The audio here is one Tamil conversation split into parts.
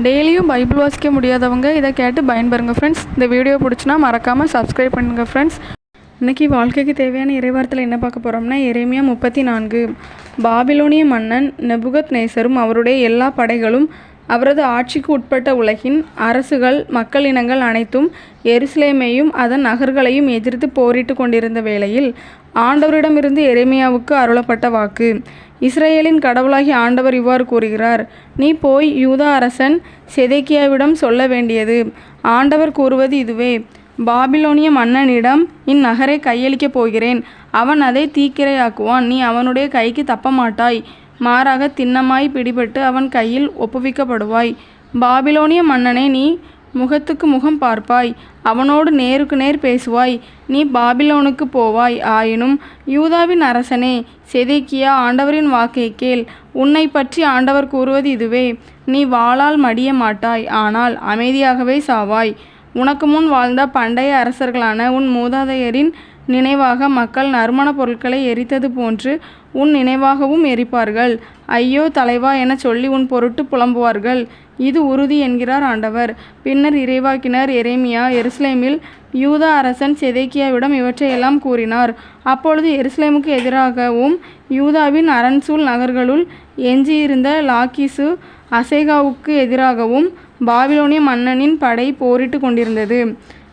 டெய்லியும் பைபிள் வாசிக்க முடியாதவங்க இதை கேட்டு பயன்பெறுங்க ஃப்ரெண்ட்ஸ் இந்த வீடியோ பிடிச்சினா மறக்காமல் சப்ஸ்கிரைப் பண்ணுங்கள் ஃப்ரெண்ட்ஸ் இன்றைக்கி வாழ்க்கைக்கு தேவையான இறைவாரத்தில் என்ன பார்க்க போகிறோம்னா எரேமியா முப்பத்தி நான்கு பாபிலோனிய மன்னன் நெபுகத் நேசரும் அவருடைய எல்லா படைகளும் அவரது ஆட்சிக்கு உட்பட்ட உலகின் அரசுகள் மக்கள் இனங்கள் அனைத்தும் எருசலேமையும் அதன் நகர்களையும் எதிர்த்து போரிட்டு கொண்டிருந்த வேளையில் ஆண்டவரிடமிருந்து எரேமியாவுக்கு அருளப்பட்ட வாக்கு. இஸ்ரேலின் கடவுளாகி ஆண்டவர் இவ்வாறு கூறுகிறார் நீ போய் யூதா அரசன் செதேக்கியாவிடம் சொல்ல வேண்டியது. ஆண்டவர் கூறுவது இதுவே. பாபிலோனிய மன்னனிடம் இந்நகரை கையளிக்கப் போகிறேன். அவன் அதை தீக்கிரையாக்குவான். நீ அவனுடைய கைக்கு தப்ப மாட்டாய் மாறாக திண்ணமாய் பிடிபட்டு அவன் கையில் ஒப்புவிக்கப்படுவாய். பாபிலோனிய மன்னனை நீ முகத்துக்கு முகம் பார்ப்பாய். அவனோடு நேருக்கு நேர் பேசுவாய். நீ பாபிலோனுக்கு போவாய். ஆயினும் யூதாவின் அரசனே செதேக்கியா ஆண்டவரின் வாக்கை கேள். உன்னை பற்றி ஆண்டவர் கூறுவது இதுவே. நீ வாளால் மடிய மாட்டாய். ஆனால் அமைதியாகவே சாவாய். உனக்கு முன் வாழ்ந்த பண்டைய அரசர்களான உன் மூதாதையரின் நினைவாக மக்கள் நறுமண பொருட்களை எரித்தது போன்று உன் நினைவாகவும் எரிப்பார்கள். ஐயோ தலைவா என சொல்லி உன் பொருட்டு புலம்புவார்கள். இது உறுதி என்கிறார் ஆண்டவர். பின்னர் இறைவாக்கினர் எரேமியா எருசலேமில் யூதா அரசன் செதேக்கியாவிடம் இவற்றையெல்லாம் கூறினார். அப்பொழுது எருசலேமுக்கு எதிராகவும் யூதாவின் அரண்சூல் நகர்களுள் எஞ்சியிருந்த லாக்கிசு அசேகாவுக்கு எதிராகவும் பாபிலோனிய மன்னனின் படை போரிட்டு கொண்டிருந்தது.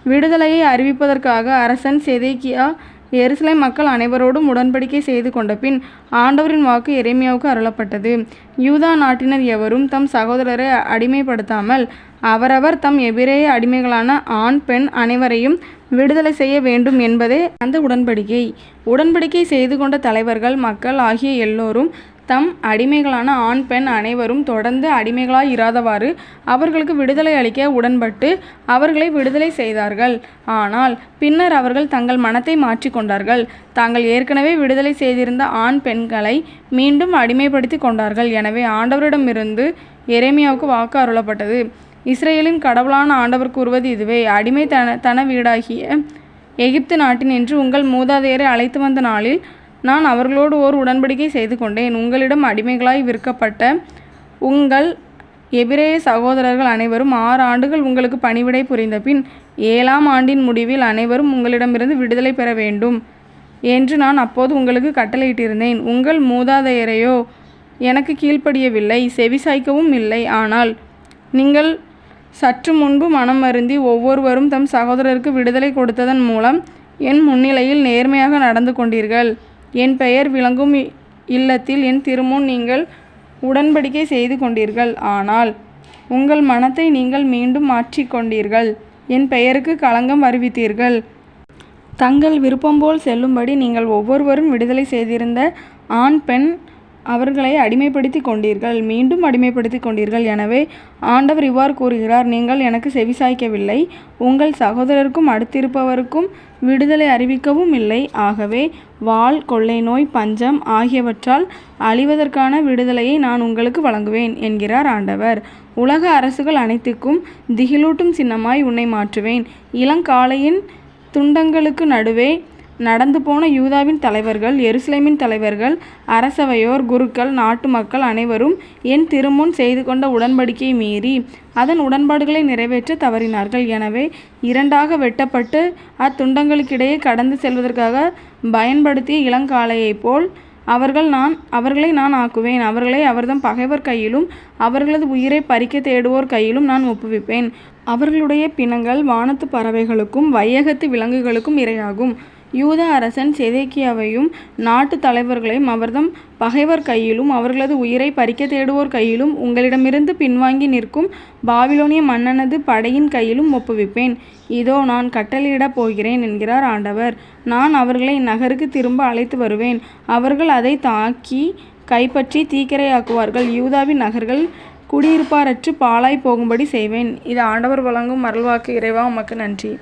விடுதலையை அறிவிப்பதற்காக அரசன் செதேக்கியா எருசலை மக்கள் அனைவரோடும் உடன்படிக்கை செய்து கொண்ட பின் ஆண்டவரின் வாக்கு எரேமியாவுக்கு அருளப்பட்டது. யூதா நாட்டினர் எவரும் தம் சகோதரரை அடிமைப்படுத்தாமல் அவரவர் தம் எபிரேய அடிமைகளான ஆண் பெண் அனைவரையும் விடுதலை செய்ய வேண்டும் என்பதே அந்த உடன்படிக்கை. உடன்படிக்கை செய்து கொண்ட தலைவர்கள் மக்கள் ஆகிய எல்லோரும் தம் அடிமைகளான ஆண் பெண் அனைவரும் தொடர்ந்து அடிமைகளாய் இராதவாறு அவர்களுக்கு விடுதலை அளிக்க உடன்பட்டு அவர்களை விடுதலை செய்தார்கள். ஆனால் பின்னர் அவர்கள் தங்கள் மனத்தை மாற்றிக்கொண்டார்கள் தாங்கள் ஏற்கனவே விடுதலை செய்திருந்த ஆண் பெண்களை மீண்டும் அடிமைப்படுத்தி கொண்டார்கள். எனவே ஆண்டவரிடமிருந்து எரேமியாவுக்கு வாக்கு அருளப்பட்டது. இஸ்ரேலின் கடவுளான ஆண்டவர் கூறுவது இதுவே அடிமை தன தன வீடாகிய எகிப்து நாட்டின் என்று உங்கள் மூதாதையரை அழைத்து வந்த நாளில் நான் அவர்களோடு ஓர் உடன்படிக்கை செய்து கொண்டேன். உங்களிடம் அடிமைகளாய் விற்கப்பட்ட உங்கள் எபிரேய சகோதரர்கள் அனைவரும் ஆறு ஆண்டுகள் உங்களுக்கு பணிவிடை புரிந்த பின் ஏழாம் ஆண்டின் முடிவில் அனைவரும் உங்களிடமிருந்து விடுதலை பெற வேண்டும் என்று நான் அப்போது உங்களுக்கு கட்டளையிட்டிருந்தேன். உங்கள் மூதாதையரையோ எனக்கு கீழ்ப்படியவில்லை செவிசாய்க்கவும் இல்லை. ஆனால் நீங்கள் சற்று முன்பு மனம் வருந்தி ஒவ்வொருவரும் தம் சகோதரருக்கு விடுதலை கொடுத்ததன் மூலம் என் முன்னிலையில் நேர்மையாக நடந்து கொண்டீர்கள். என் பெயர் விளங்கும் இல்லத்தில் என் திருமுன் நீங்கள் உடன்படிக்கை செய்து கொண்டீர்கள். ஆனால் உங்கள் மனத்தை நீங்கள் மீண்டும் மாற்றிக்கொண்டீர்கள் என் பெயருக்கு களங்கம் அறிவித்தீர்கள். தங்கள் விருப்பம் போல் செல்லும்படி நீங்கள் ஒவ்வொருவரும் விடுதலை செய்திருந்த ஆண் பெண் அவர்களை அடிமைப்படுத்தி கொண்டீர்கள். மீண்டும் அடிமைப்படுத்தி கொண்டீர்கள். எனவே ஆண்டவர் இவ்வாறு கூறுகிறார் நீங்கள் எனக்கு செவிசாய்க்கவில்லை உங்கள் சகோதரருக்கும் அடுத்திருப்பவருக்கும் விடுதலை அறிவிக்கவும் இல்லை. ஆகவே வாள் கொள்ளை நோய் பஞ்சம் ஆகியவற்றால் அழிவதற்கான விடுதலையை நான் உங்களுக்கு வழங்குவேன் என்கிறார் ஆண்டவர். உலக அரசுகள் அனைத்துக்கும் திகிலூட்டும் சின்னமாய் உன்னை மாற்றுவேன். இளங்காலையின் துண்டங்களுக்கு நடுவே நடந்து போன யூதாவின் தலைவர்கள் எருசலேமின் தலைவர்கள் அரசவையோர் குருக்கள் நாட்டு மக்கள் அனைவரும் என் திருமுன் செய்து கொண்ட உடன்படிக்கையை மீறி அதன் உடன்பாடுகளை நிறைவேற்ற தவறினார்கள். எனவே இரண்டாக வெட்டப்பட்டு அத்துண்டங்களுக்கிடையே கடந்து செல்வதற்காக பயன்படுத்திய இளங்காளையைப் போல் அவர்கள் நான் அவர்களை நான் ஆக்குவேன். அவர்களை அவர்தம் பகைவர் கையிலும் அவர்களது உயிரை பறிக்க தேடுவோர் கையிலும் நான் ஒப்புவிப்பேன். அவர்களுடைய பிணங்கள் வானத்து பறவைகளுக்கும் வையகத்து விலங்குகளுக்கும் இரையாகும். யூதா அரசன் செதேக்கியாவையும் நாட்டு தலைவர்களையும் அவர்தம் பகைவர் கையிலும் அவர்களது உயிரை பறிக்க தேடுவோர் கையிலும் உங்களிடமிருந்து பின்வாங்கி நிற்கும் பாபிலோனிய மன்னனது படையின் கையிலும் ஒப்புவிப்பேன். இதோ நான் கட்டளையிடப் போகிறேன் என்கிறார் ஆண்டவர். நான் அவர்களை நகருக்கு திரும்ப அழைத்து வருவேன். அவர்கள் அதை தாக்கி கைப்பற்றி தீக்கிரையாக்குவார்கள். யூதாவின் நகர்கள் குடியிருப்பாரற்று பாழாய் போகும்படி செய்வேன். இது ஆண்டவர் வழங்கும் அருள்வாக்கு. இறைவா உமக்கு நன்றி.